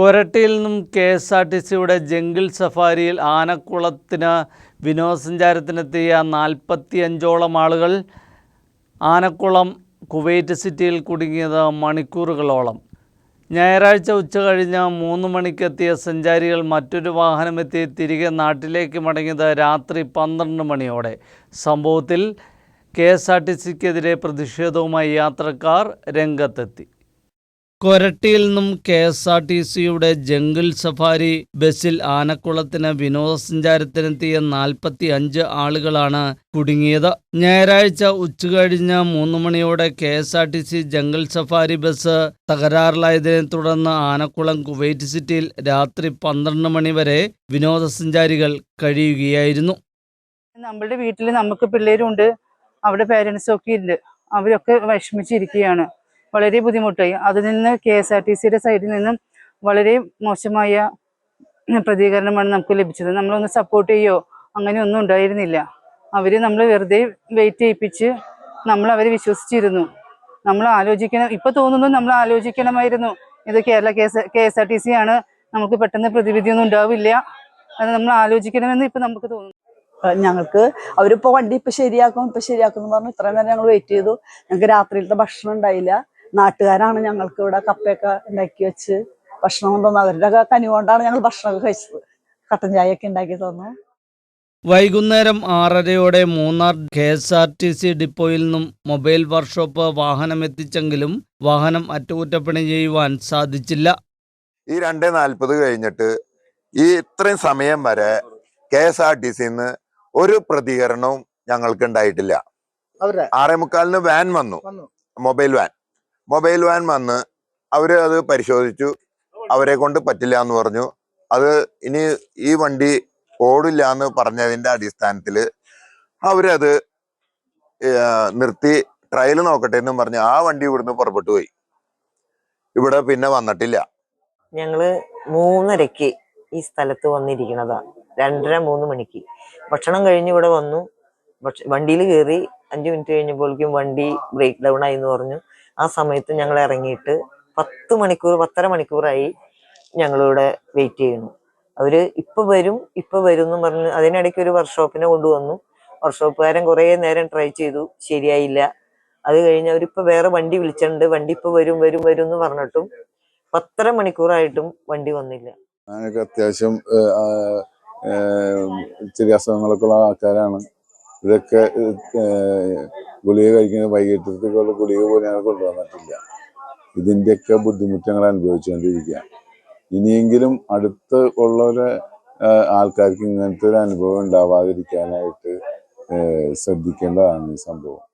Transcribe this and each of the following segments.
കൊരട്ടിയിൽ നിന്നും K S R T സിയുടെ jungle സഫാരിയിൽ ആനക്കുളത്തിന് വിനോദസഞ്ചാരത്തിനെത്തിയ നാൽപ്പത്തി അഞ്ചോളം ആളുകൾ ആനക്കുളം കുവൈറ്റ് സിറ്റിയിൽ കുടുങ്ങിയത് മണിക്കൂറുകളോളം. ഞായറാഴ്ച ഉച്ച കഴിഞ്ഞ് മൂന്ന് മണിക്കെത്തിയ സഞ്ചാരികൾ മറ്റൊരു വാഹനമെത്തി തിരികെ നാട്ടിലേക്ക് മടങ്ങിയത് രാത്രി പന്ത്രണ്ട് മണിയോടെ. സംഭവത്തിൽ കെ എസ് ആർ ടി സിക്കെതിരെ പ്രതിഷേധവുമായി യാത്രക്കാർ രംഗത്തെത്തി. കൊരട്ടിയിൽ നിന്നും കെ എസ് ആർ ടി സിയുടെ ജംഗിൾ സഫാരി ബസ്സിൽ ആനക്കുളത്തിന് വിനോദസഞ്ചാരത്തിനെത്തിയ നാൽപ്പത്തി അഞ്ച് ആളുകളാണ് കുടുങ്ങിയത്. ഞായറാഴ്ച ഉച്ചകഴിഞ്ഞ് മൂന്ന് മണിയോടെ K S R T C jungle safari bus തകരാറിലായതിനെ തുടർന്ന് ആനക്കുളം കുവൈറ്റ് സിറ്റിയിൽ രാത്രി പന്ത്രണ്ട് മണി വരെ വിനോദസഞ്ചാരികൾ കഴിയുകയായിരുന്നു. നമ്മളുടെ വീട്ടിൽ നമുക്ക് പിള്ളേരുണ്ട്. അവിടെ പേരൻസും ഒക്കെ ഉണ്ട്. അവരൊക്കെ വിഷമിച്ചിരിക്കുകയാണ്. വളരെ ബുദ്ധിമുട്ടായി. അതിൽ നിന്ന് കെ എസ് ആർ ടി സിയുടെ സൈഡിൽ നിന്നും വളരെ മോശമായ പ്രതികരണമാണ് നമുക്ക് ലഭിച്ചത്. നമ്മളൊന്ന് സപ്പോർട്ട് ചെയ്യോ? അങ്ങനെ ഒന്നും ഉണ്ടായിരുന്നില്ല. അവർ നമ്മൾ വെറുതെ വെയിറ്റ് ചെയ്യിപ്പിച്ച് നമ്മൾ അവരെ വിശ്വസിച്ചിരുന്നു. നമ്മൾ ആലോചിക്കണം ഇപ്പൊ തോന്നുന്നു നമ്മൾ ആലോചിക്കണമായിരുന്നു. ഇത് Kerala K S R T C ആണ് നമുക്ക് പെട്ടെന്ന് പ്രതിവിധിയൊന്നും ഉണ്ടാവില്ല. അത് നമ്മൾ ആലോചിക്കണമെന്ന് ഇപ്പൊ നമുക്ക് തോന്നുന്നു. ഞങ്ങൾക്ക് അവരിപ്പോ വണ്ടി ഇപ്പൊ ശരിയാക്കും ഇപ്പൊ ശരിയാക്കും എന്ന് പറഞ്ഞു ഇത്രയും നേരം ഞങ്ങൾ വെയിറ്റ് ചെയ്തു. ഞങ്ങൾക്ക് രാത്രിയിലത്തെ ഭക്ഷണം ഉണ്ടായില്ല. നാട്ടുകാരാണ് ഞങ്ങൾക്ക് ഇവിടെ കപ്പയൊക്കെ ഉണ്ടാക്കി വെച്ച് ഭക്ഷണം തന്നു അവരുടെ ഒക്കെ കനിവ് കൊണ്ടാണ് ഞങ്ങൾ ഭക്ഷണമൊക്കെ കഴിച്ചത്. കട്ടൻ ചായയൊക്കെ ഒക്കെ ഉണ്ടാക്കി തന്നു. വൈകുന്നേരം ആറരയോടെ Munnar K S R T C ഡിപ്പോയിൽ നിന്നും മൊബൈൽ വർക്ക്ഷോപ്പ് വാഹനം എത്തിച്ചെങ്കിലും വാഹനം അറ്റകുറ്റപ്പണി ചെയ്യുവാൻ സാധിച്ചില്ല. ഈ രണ്ട് നാൽപ്പത് കഴിഞ്ഞിട്ട് ഈ ഇത്രയും സമയം വരെ കെ എസ് ആർ ടി സിന്ന് ഒരു പ്രതികരണവും ഞങ്ങൾക്ക് ഉണ്ടായിട്ടില്ല. ആറേ മുക്കാലിന് വാൻ വന്നു. Mobile van. മൊബൈൽ വാൻ വന്ന് അവർ അത് പരിശോധിച്ചു. അവരെ കൊണ്ട് പറ്റില്ല എന്ന് പറഞ്ഞു. അത് ഇനി ഈ വണ്ടി ഓടില്ല എന്ന് പറഞ്ഞതിന്റെ അടിസ്ഥാനത്തിൽ അവരത് നിർത്തി ട്രയൽ നോക്കട്ടെ എന്നും പറഞ്ഞ് ആ വണ്ടി ഇവിടുന്ന് പുറപ്പെട്ടു പോയി. ഇവിടെ പിന്നെ വന്നിട്ടില്ല. ഞങ്ങൾ മൂന്നരക്ക് ഈ സ്ഥലത്ത് വന്നിരിക്കണതാ. രണ്ടര മൂന്ന് മണിക്ക്. ഭക്ഷണം കഴിഞ്ഞ് ഇവിടെ വന്നു. വണ്ടിയിൽ കയറി അഞ്ച് മിനിറ്റ് കഴിഞ്ഞപ്പോഴേക്കും വണ്ടി ബ്രേക്ക് ഡൗൺ ആയി എന്ന് പറഞ്ഞു. ആ സമയത്ത് ഞങ്ങൾ ഇറങ്ങിയിട്ട് പത്ത് മണിക്കൂർ പത്തര മണിക്കൂറായി ഞങ്ങളിവിടെ വെയിറ്റ് ചെയ്യുന്നു. അവർ ഇപ്പൊ വരും ഇപ്പൊ വരും എന്ന് പറഞ്ഞ് അതിനിടയ്ക്ക് ഒരു വർക്ക്ഷോപ്പിനെ കൊണ്ടുവന്നു. വർക്ക്ഷോപ്പുകാരൻ കുറേ നേരം ട്രൈ ചെയ്തു ശരിയായില്ല. അത് കഴിഞ്ഞ് അവരിപ്പോ വേറെ വണ്ടി വിളിച്ചിട്ടുണ്ട്. വണ്ടി ഇപ്പൊ വരും വരും വരും എന്ന് പറഞ്ഞിട്ടും പത്തര മണിക്കൂറായിട്ടും വണ്ടി വന്നില്ല. ഞാനൊക്കെ അത്യാവശ്യം ഇച്ചിരി അസുഖങ്ങളൊക്കെ ഉള്ള ആൾക്കാരാണ്. ഇതൊക്കെ ഗുളിക കഴിക്കുന്ന വൈകിട്ടത്തേക്കുള്ള ഗുളിക പോലും ഞങ്ങൾ കൊണ്ടുവന്നിട്ടില്ല. ഇതിന്റെയൊക്കെ ബുദ്ധിമുട്ട് ഞങ്ങൾ അനുഭവിച്ചുകൊണ്ടിരിക്കുക ഇനിയെങ്കിലും അടുത്ത് ഉള്ളവരെ ആൾക്കാർക്ക് ഇങ്ങനത്തെ ഒരു അനുഭവം ഉണ്ടാവാതിരിക്കാനായിട്ട് ശ്രദ്ധിക്കേണ്ടതാണ് ഈ സംഭവം.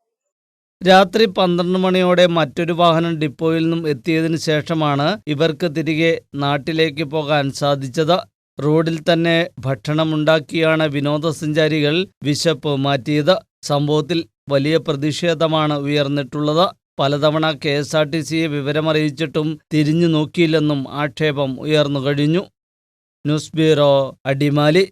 രാത്രി പന്ത്രണ്ട് മണിയോടെ മറ്റൊരു വാഹനം ഡിപ്പോയിൽ നിന്നും എത്തിയതിനു ശേഷമാണ് ഇവർക്ക് തിരികെ നാട്ടിലേക്ക് പോകാൻ സാധിച്ചത്. റോഡിൽ തന്നെ ഭക്ഷണമുണ്ടാക്കിയാണ് വിനോദസഞ്ചാരികൾ വിശപ്പ് മാറ്റിയത്. സംഭവത്തിൽ വലിയ പ്രതിഷേധമാണ് ഉയർന്നിട്ടുള്ളത്. പലതവണ കെ എസ് ആർ ടി സിയെ വിവരമറിയിച്ചിട്ടും തിരിഞ്ഞു നോക്കിയില്ലെന്നും ആക്ഷേപം ഉയർന്നു കഴിഞ്ഞു ന്യൂസ് ബ്യൂറോ അടിമാലി.